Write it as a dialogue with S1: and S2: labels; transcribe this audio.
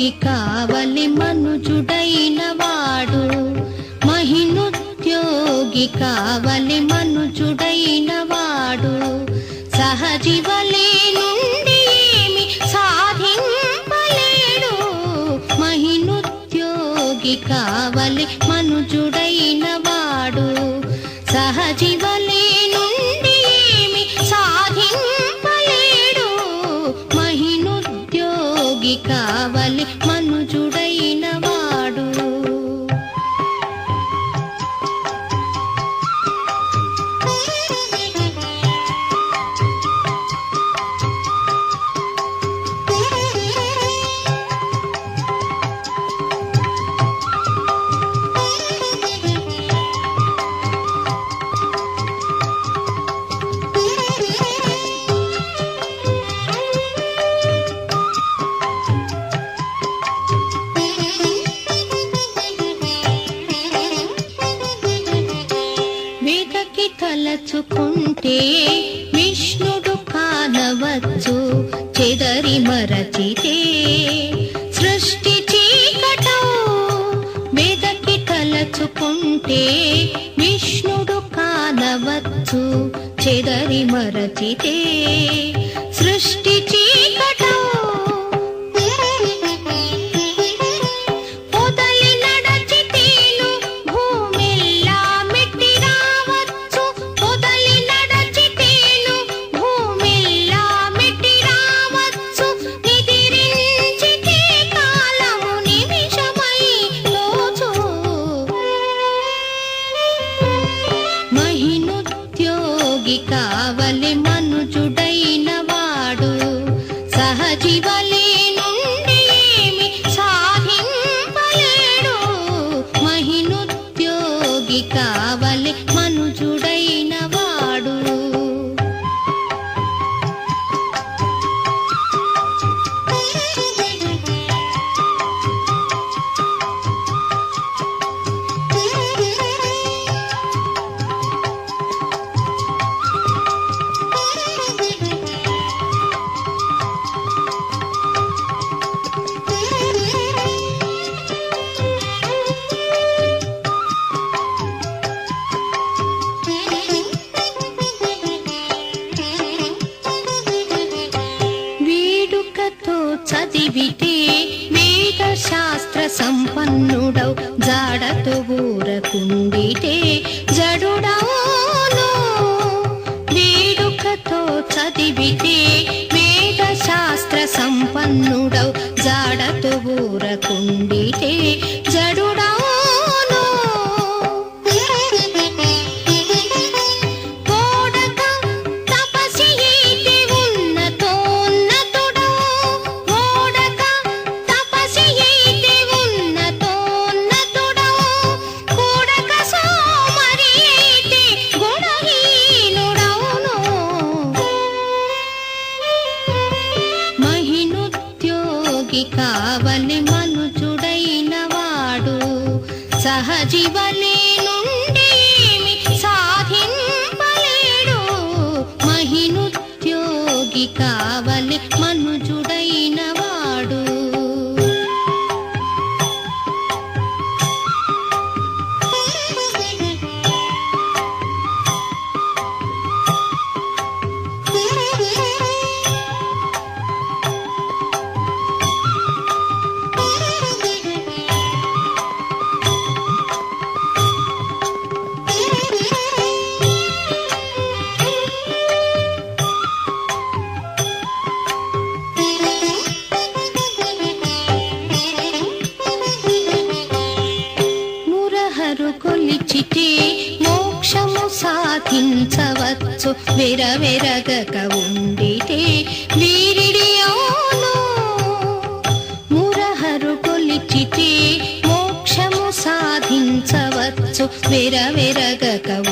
S1: నిరుద్యోగి కావలి మనుజుడైన వాడు. మహినుద్యోగి కావలి మనుజుడైన వాడు. సహజీవలే నుండి ఏమి సాధింపలేడు. మహినుద్యోగి కావలి మనుజుడైన వాడు. సహజీవలే తలచుకుంటే విష్ణుడు కానవచ్చు చెదరి మరచితే. సృష్టి చీకటో మెదకి తలచుకుంటే విష్ణుడు కానవచ్చు చెదరి మరచితే. సృష్టి చీకటో సహజీవలే చదివితే వేద శాస్త్ర సంపన్నుడవు జాడతో ఊరకుండితే జడుడవును వేడుకతో చదివితే जीवने కొలిచితే మోక్షము సాధించవచ్చు. వెరవెరగక ఉండితే వీరిడి మురహరు కొలిచితే మోక్షము సాధించవచ్చు. వెరవెరగక